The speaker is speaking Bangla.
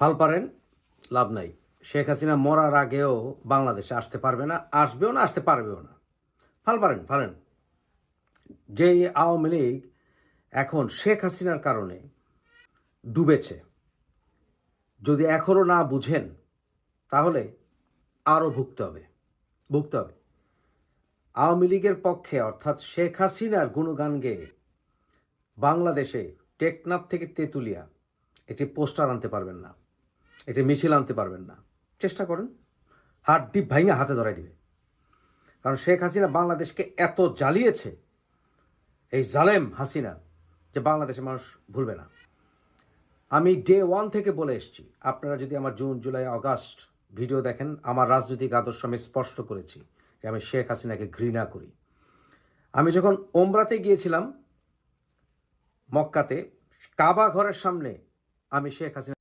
ফাল পারেন, লাভ নাই। শেখ হাসিনা মরার আগেও বাংলাদেশে আসতে পারবে না, আসবেও না, আসতে পারবেও না। ফাল পারেন ফালেন যে আওয়ামী লীগ এখন শেখ হাসিনার কারণে ডুবেছে, যদি এখনও না বুঝেন, তাহলে আরও ভুগতে হবে ভুগতে হবে। আওয়ামী লীগের পক্ষে, অর্থাৎ শেখ হাসিনার গুণগান গেয়ে বাংলাদেশে টেকনাফ থেকে তেঁতুলিয়া একটি পোস্টার আনতে পারবেন না। একটি মিছিল আনতে পারবেন না। চেষ্টা করেন। হাত ডিপ ভাইঙা হাতে ধরাই দিবে। কারণ শেখ হাসিনা বাংলাদেশকে এত জ্বালিয়েছে, এই জালেম হাসিনা, যে বাংলাদেশের মানুষ ভুলবে না। আমি ডে ওয়ান থেকে বলে এসেছি, আপনারা যদি আমার জুন, জুলাই, অগাস্ট ভিডিও দেখেন, আমার রাজনৈতিক আদর্শ আমি স্পষ্ট করেছি যে আমি শেখ হাসিনাকে ঘৃণা করি। আমি যখন ওমরাতে গিয়েছিলাম, মক্কাতে, কাবা ঘরের সামনে আমি শেখ হাসিনা